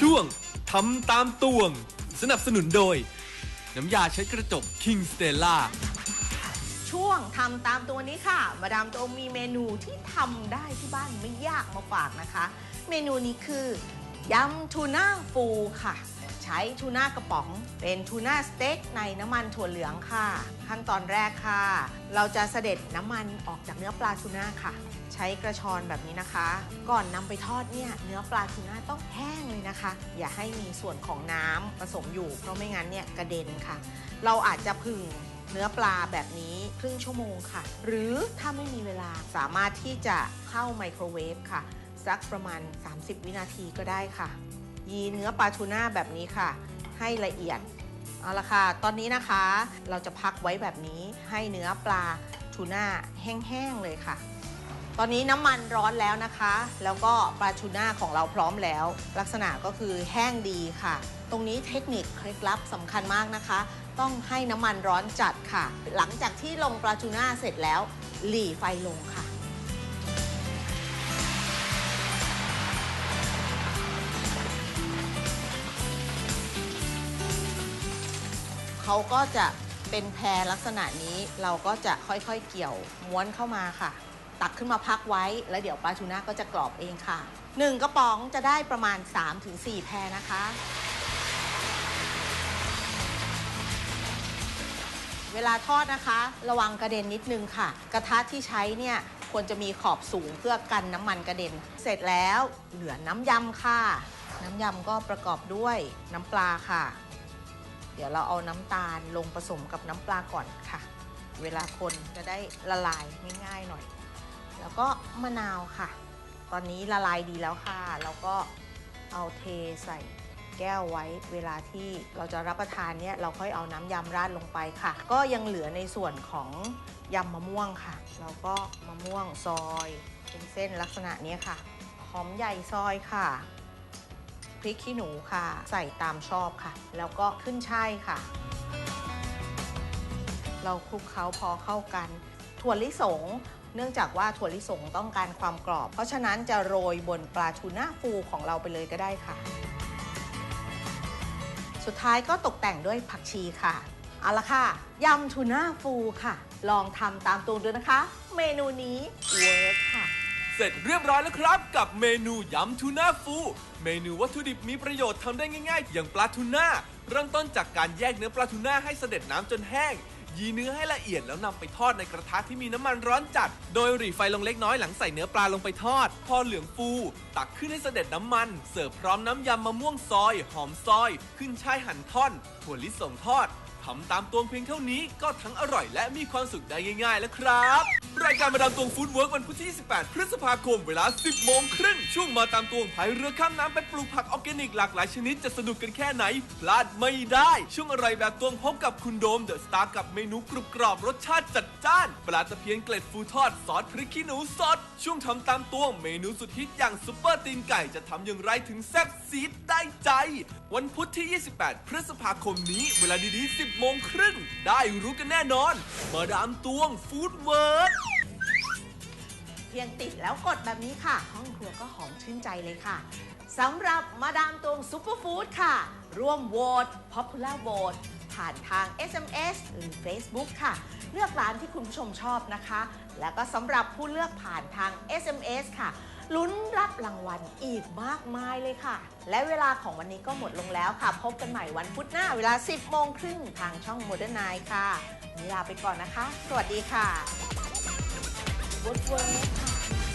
ช่วงทำตามตวง สนับสนุนโดย น้ำยาเช็ดกระจก King Stella ช่วงทำตามตัวนี้ค่ะ มาดามตัวมีเมนูที่ทำได้ที่บ้านไม่ยากมาฝากนะคะ เมนูนี้คือยำทูน่าฟูค่ะ ใช้ทูน่ากระป๋อง เป็นทูน่าสเต็กในน้ำมันถั่วเหลืองค่ะ ขั้นตอนแรกค่ะ เราจะเสด็จน้ำมันออกจากเนื้อปลาทูน่าค่ะ ใช้กระชอนแบบนี้นะคะ ก่อนนำไปทอดเนี่ยเนื้อปลาทูน่าต้องแห้งเลยนะคะ อย่าให้มีส่วนของน้ำผสมอยู่ เพราะไม่งั้นเนี่ยกระเด็นค่ะ เราอาจจะผึ่งเนื้อปลาแบบนี้ครึ่งชั่วโมงค่ะ หรือถ้าไม่มีเวลาสามารถที่จะเข้าไมโครเวฟค่ะ สักประมาณ 30 วินาทีก็ได้ค่ะ ยีเนื้อปลาทูน่าแบบนี้ค่ะ ให้ละเอียดเอาละค่ะ ตอนนี้นะคะเราจะพักไว้แบบนี้ให้เนื้อปลาทูน่าแห้งๆเลยค่ะ ตอนนี้น้ำมันร้อนแล้วนะคะ แล้วก็ปลาทูน่าของเราพร้อมแล้ว ลักษณะก็คือแห้งดีค่ะ ตรงนี้เทคนิคเคล็ดลับสำคัญมากนะคะ ต้องให้น้ำมันร้อนจัดค่ะ หลังจากที่ลงปลาทูน่าเสร็จแล้ว หลีไฟลงค่ะ เขาก็จะเป็นแพรลักษณะนี้เราก็จะค่อยๆเกี่ยวม้วนเข้ามาค่ะ ตักขึ้นมาพักไว้ แล้วเดี๋ยวปลาทูน่าก็จะกรอบเองค่ะ 1 กระป๋องจะได้ประมาณ 3-4 แพรนะคะ เวลาทอดนะคะ ระวังกระเด็นนิดนึงค่ะ กระทะที่ใช้เนี่ยควรจะมีขอบสูงเพื่อกันน้ำมันกระเด็น เสร็จแล้วเหลือน้ำยำค่ะ น้ำยำก็ประกอบด้วยน้ำปลาค่ะ เดี๋ยวเราเอาน้ำตาลลงผสมกับน้ำปลาก่อนค่ะ เวลาคนจะได้ละลายง่ายๆหน่อย แล้วก็มะนาวค่ะ ตอนนี้ละลายดีแล้วค่ะ แล้วก็เอาเทใส่แก้วไว้เวลาที่เราจะรับประทานเนี่ยเราค่อยเอาน้ำยำราดลงไปค่ะ ก็ยังเหลือในส่วนของยำมะม่วงค่ะเราก็มะม่วงซอยเป็นเส้นลักษณะนี้ค่ะ หอมใหญ่ซอยค่ะ พริกขี้หนูค่ะ ใส่ตามชอบค่ะ แล้วก็ขึ้นช่ายค่ะ เราคลุกเคล้าพอเข้ากัน ถั่วลิสง เนื่องจากว่าถั่วลิสงต้องการความกรอบ เพราะฉะนั้นจะโรยบนปลาทูน่าฟูของเราไปเลยก็ได้ค่ะ สุดท้ายก็ตกแต่งด้วยผักชีค่ะเอาละค่ะยำทูน่าฟูค่ะ ลองทำตามตูนดูนะคะ เมนูนี้เวิร์กค่ะ เสร็จเรียบร้อยแล้วครับ กับเมนูยำทูน่าฟู เมนูวัตถุดิบมีประโยชน์ทำได้ง่ายๆ อย่างปลาทูน่าเริ่มต้นจากการแยกเนื้อปลาทูน่าให้เสด็จน้ำจนแห้ง ยีเนื้อให้ละเอียดแล้วนำไปทอดในกระทะที่มีน้ำมันร้อนจัด โดยหรี่ไฟลงเล็กน้อยหลังใส่เนื้อปลาลงไปทอด พอเหลืองฟู ตักขึ้นให้เสด็จน้ำมัน เสิร์ฟพร้อมน้ำยำมะม่วงซอย หอมซอย ขึ้นช่ายหั่นท่อน ถั่วลิสงทอดทำตามตวงเพียงเท่านี้ก็ทั้งอร่อยและมีความสุขได้ง่าย ๆ แล้วครับ รายการมาดามตวงฟู้ดเวิร์กวันพุธที่ 28 พฤษภาคม เวลา 10 โมงครึ่ง ช่วงมาตามตวงพายเรือข้ามน้ำไปปลูกผักออร์แกนิกหลากหลายชนิดจะสนุกกันแค่ไหน พลาดไม่ได้ ช่วงอร่อยแบบตวงพบกับคุณโดมเดอะสตาร์กับเมนูกรุบกรอบรสชาติจัดจ้าน ปลาตะเพียนเกล็ดฟูทอดซอสพริกขี้หนูสด ช่วงทำตามตวงเมนูสุดฮิตอย่างซุปเปอร์ตีนไก่จะทำอย่างไรถึงแซ่บซีดได้ใจ วันพุธที่ 28 พฤษภาคมนี้ เวลาดีๆ 10 โมงครึ่ง ได้รู้กันแน่นอน มาดามตวงฟู้ดเวิร์ก ยงติดแล้วกดแบบนี้ค่ะ ห้องครัวก็หอมชื่นใจเลยค่ะสำหรับมาดามตวงซุปเปอร์ฟู้ดค่ะ ร่วมโหวต Popular Vote ผ่านทาง SMS หรือ Facebook ค่ะ เลือกร้านที่คุณผู้ชมชอบนะคะ แล้วก็สำหรับผู้เลือกผ่านทาง SMS ค่ะ ลุ้นรับรางวัลอีกมากมายเลยค่ะ และเวลาของวันนี้ก็หมดลงแล้วค่ะ พบกันใหม่วันพุธหน้าเวลา 10 โมงครึ่งทางช่อง Modern Night ค่ะวันนี้ลาไปก่อนนะคะ สวัสดีค่ะ Woodwork ค่ะ